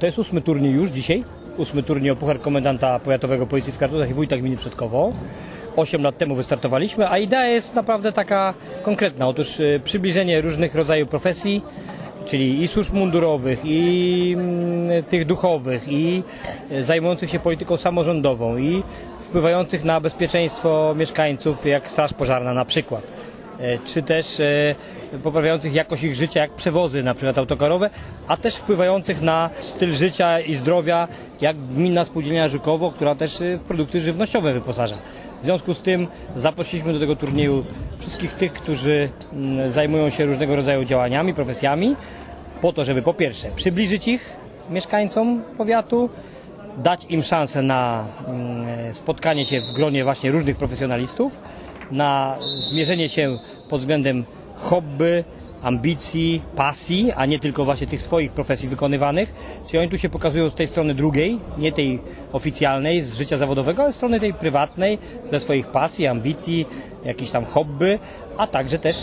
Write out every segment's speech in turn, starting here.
To jest ósmy turniej już dzisiaj. Ósmy turniej o Puchar Komendanta Powiatowego Policji w Kartuzach i Wójta Gminy Przedkowo. Osiem lat temu wystartowaliśmy, a idea jest naprawdę taka konkretna. Otóż y, przybliżenie różnych rodzajów profesji, czyli i służb mundurowych, i mm, tych duchowych, i y, zajmujących się polityką samorządową, i wpływających na bezpieczeństwo mieszkańców, jak Straż Pożarna na przykład e, czy też e, poprawiających jakość ich życia, jak przewozy na przykład autokarowe, a też wpływających na styl życia i zdrowia, jak gminna spółdzielnia Żukowo, która też e, w produkty żywnościowe wyposaża. W związku z tym zaprosiliśmy do tego turnieju wszystkich tych, którzy mm, zajmują się różnego rodzaju działaniami, profesjami, po to, żeby po pierwsze przybliżyć ich mieszkańcom powiatu, dać im szansę na mm, spotkanie się w gronie właśnie różnych profesjonalistów, na zmierzenie się pod względem hobby, ambicji, pasji, a nie tylko właśnie tych swoich profesji wykonywanych. Czyli oni tu się pokazują z tej strony drugiej, nie tej oficjalnej, z życia zawodowego, ale strony tej prywatnej, ze swoich pasji, ambicji, jakichś tam hobby, a także też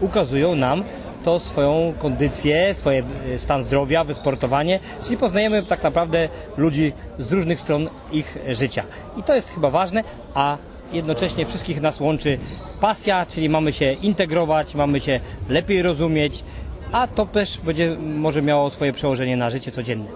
ukazują nam to swoją kondycję, swoje e, stan zdrowia, wysportowanie, czyli poznajemy tak naprawdę ludzi z różnych stron ich życia. I to jest chyba ważne, a jednocześnie wszystkich nas łączy pasja, czyli mamy się integrować, mamy się lepiej rozumieć, a to też będzie może miało swoje przełożenie na życie codzienne.